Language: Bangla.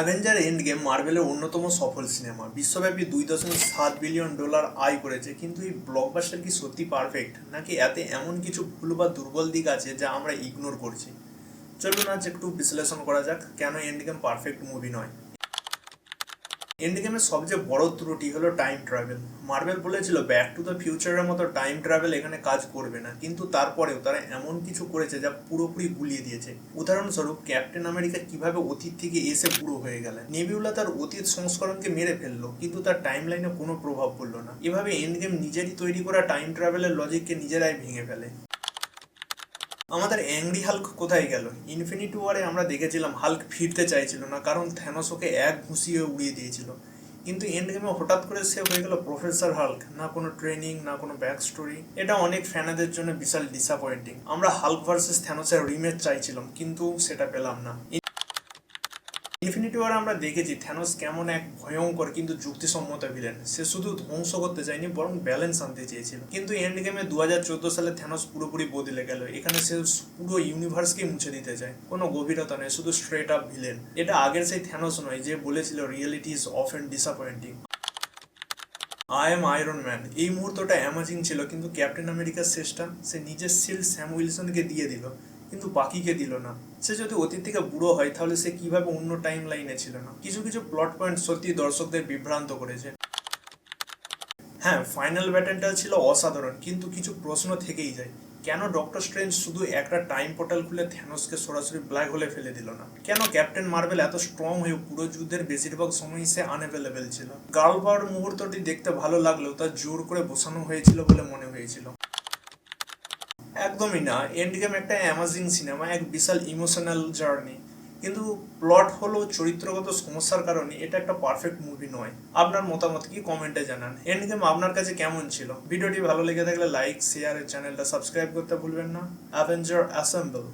অ্যাভেঞ্জার এন্ড গেম মার্বেলের অন্যতম সফল সিনেমা। বিশ্বব্যাপী দুই দশমিক সাত বিলিয়ন ডলার আয় করেছে, কিন্তু এই ব্লকবাস্টার কি সত্যি পারফেক্ট নাকি এতে এমন কিছু ভুল বা দুর্বল দিক আছে যা আমরা ইগনোর করছি? চলুন আজ একটু বিশ্লেষণ করা যাক, কেন এন্ড গেম পারফেক্ট মুভি নয়? এন্ড গেমের সবচেয়ে বড় ত্রুটি হলো টাইম ট্রাভেল মার্বেল বলেছিল ব্যাক টু দ্য ফিউচারের মতো টাইম ট্রাভেল এখানে কাজ করবে না। কিন্তু তারপরেও তারা এমন কিছু করেছে যা পুরোপুরি গুলিয়ে দিয়েছে। উদাহরণস্বরূপ ক্যাপ্টেন আমেরিকা কীভাবে অতীত থেকে এসে বুড়ো হয়ে গেলেন? নেবিউলা তার অতীত সংস্করণকে মেরে ফেলল, কিন্তু তার টাইম লাইনে কোনো প্রভাব পড়ল না। এভাবে এন্ড গেম নিজেরই তৈরি করা টাইম ট্রাভেলের লজিককে নিজেরাই ভেঙে ফেলে। আমাদের অ্যাংরি হাল্ক কোথায় গেল? ইনফিনিটি ওয়ারে আমরা দেখেছিলাম হাল্ক ফিরতে চাইছিল না, কারণ থ্যানোস ওকে এক ঘুষিয়ে উড়িয়ে দিয়েছিল। কিন্তু এন্ড গেমে হঠাৎ করে সে হয়ে গেল প্রফেসর হাল্ক, না কোনো ট্রেনিং, না কোনো ব্যাক স্টোরি এটা অনেক ফ্যানাদের জন্য বিশাল ডিসঅ্যাপয়েন্টিং আমরা হাল্ক ভার্সেস থ্যানোসের রিমেট চাইছিলাম, কিন্তু সেটা পেলাম না। ইনফিনিটি ওয়ার আমরা দেখেছি থ্যানোস কেমন এক ভয়ঙ্কর কিন্তু যুক্তিসম্মত ভিলেন সে শুধু ধ্বংস করতে চায়নি, বরং ব্যালেন্স আনতে চেয়েছিল। কিন্তু এন্ড গেমে দু হাজার চোদ্দ সালে থ্যানোস পুরোপুরি বদলে গেল। এখানে সে পুরো ইউনিভার্সকে মুছে দিতে চায়। কোনো গভীরতা নেই শুধু স্ট্রেট আপ ভিলেন এটা আগের সেই থ্যানোস নয়, যে বলেছিল reality is of and disappointing I am iron man এই মুহূর্তটা অ্যামাজিং ছিল, কিন্তু ক্যাপ্টেন আমেরিকার শেষটা, সে নিজের সিল স্যাম উইলসনকে দিয়ে দিল। কিন্তু বাকিকে দিল না। সে যদি অতীত থেকে বুড়ো হয়, তাহলে সে কীভাবে অন্য টাইম লাইনে ছিল না? কিছু কিছু প্লট পয়েন্ট সত্যি দর্শকদের বিভ্রান্ত করেছে। হ্যাঁ ফাইনাল ব্যাটেনটা ছিল অসাধারণ, কিন্তু কিছু প্রশ্ন থেকেই যায়। কেন ডক্টর স্ট্রেঞ্জ শুধু একটা টাইম পোর্টাল খুলে থ্যানোসকে সরাসরি ব্ল্যাক হোলে ফেলে দিল না? কেন ক্যাপ্টেন মার্বেল এত স্ট্রং হয়ে পুরো যুদ্ধের বেশিরভাগ সময়ই সে আনঅ্যাভেলেবেল ছিল? গার্ল পাওয়ার মুহূর্তটি দেখতে ভালো লাগলেও তা জোর করে বসানো হয়েছিল বলে মনে হয়েছিল। একদমই না। এন্ড গেম একটা অ্যামাজিং সিনেমা এক বিশাল ইমোশনাল জার্নি কিন্তু প্লট হলো চরিত্রগত সমস্যার কারণে, এটা একটা পারফেক্ট মুভি নয়। আপনার মতামত কি? কমেন্টে জানান। এন্ড গেম আপনার কাছে কেমন ছিল? ভিডিওটি ভালো লেগে থাকলে লাইক শেয়ার চ্যানেলটা সাবস্ক্রাইব করতে ভুলবেন না। Avenger assemble